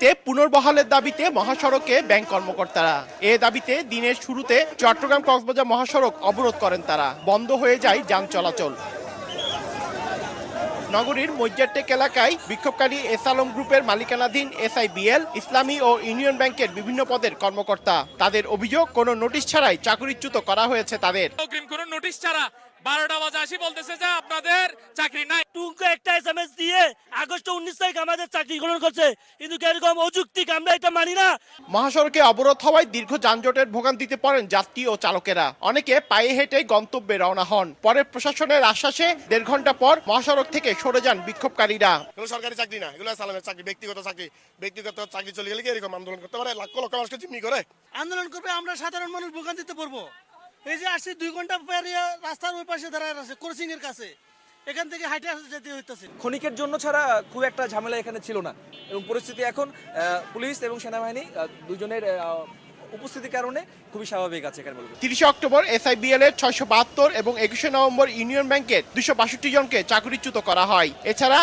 তে পুনর্বহালের দাবিতে মহাসড়কে ব্যাংক কর্মকর্তারা। এ দাবিতে দিনের শুরুতে চট্টগ্রাম কক্সবাজার মহাসড়ক অবরোধ করেন তারা। বন্ধ হয়ে যায় যান চলাচল। নগরীর মজ্জারটেক এলাকায় বিক্ষোভকারী এস আলম গ্রুপের মালিকানাধীন এসআইবিএল ইসলামী ও ইউনিয়ন ব্যাংকের বিভিন্ন পদের কর্মকর্তা। তাদের অভিযোগ কোনো নোটিশ ছাড়াই চাকরিচ্যুত করা হয়েছে তাদের। কোনো নোটিশ ছাড়া বারোটা বাজে আসি বলতেছে যে আপনাদের চাকরি নাই। টুঙ্কো একটা এসএমএস দিয়ে আগস্ট উনিশ তারিখ আমাদের চাকরি গ্রহণ করছে। কিন্তু এরকম অযৌক্তিক আমরা এটা মানি না। মহাসড়কে অবরোধ হওয়ায় দীর্ঘ যানজটের ভোগান্তিতে পড়েন যাত্রী ও চালকেরা। অনেকে পায়ে হেঁটে গন্তব্যে রওনা হন। পরে প্রশাসনের আশ্বাসে দেড় ঘণ্টা পর মহাসড়ক থেকে সরে যান বিক্ষোভকারীরা। এগুলো সরকারি চাকরি না এগুলো সালামের চাকরি ব্যক্তিগত চাকরি। ব্যক্তিগত চাকরি চলে গেলে এরকম আন্দোলন করতে পারে? লক্ষ লক্ষ মানুষকে জিম্মি করে। আন্দোলন করবে আমরা সাধারণ মানুষ ভোগান্তিতে পড়ব। এই যে আসছি দুই ঘণ্টা পেরিয়ে রাস্তার ওই পাশে দাঁড়ায় আছে কোচিং এর কাছে। এখান থেকে হাইটে যেতে হইতেছে। ক্ষণিকের জন্য ছাড়া খুব একটা ঝামেলা এখানে ছিল না। এবং পরিস্থিতি এখন পুলিশ এবং সেনাবাহিনী দুজনের উপস্থিতির কারণে খুবই স্বাভাবিক আছে এখানে বলব তিরিশে অক্টোবর এসআইবিএল এর ছয়শো বাহাত্তর এবং একুশে নভেম্বর ইউনিয়ন ব্যাংকের দুশো বাষট্টি জনকে চাকরিচ্যুত করা হয়। এছাড়া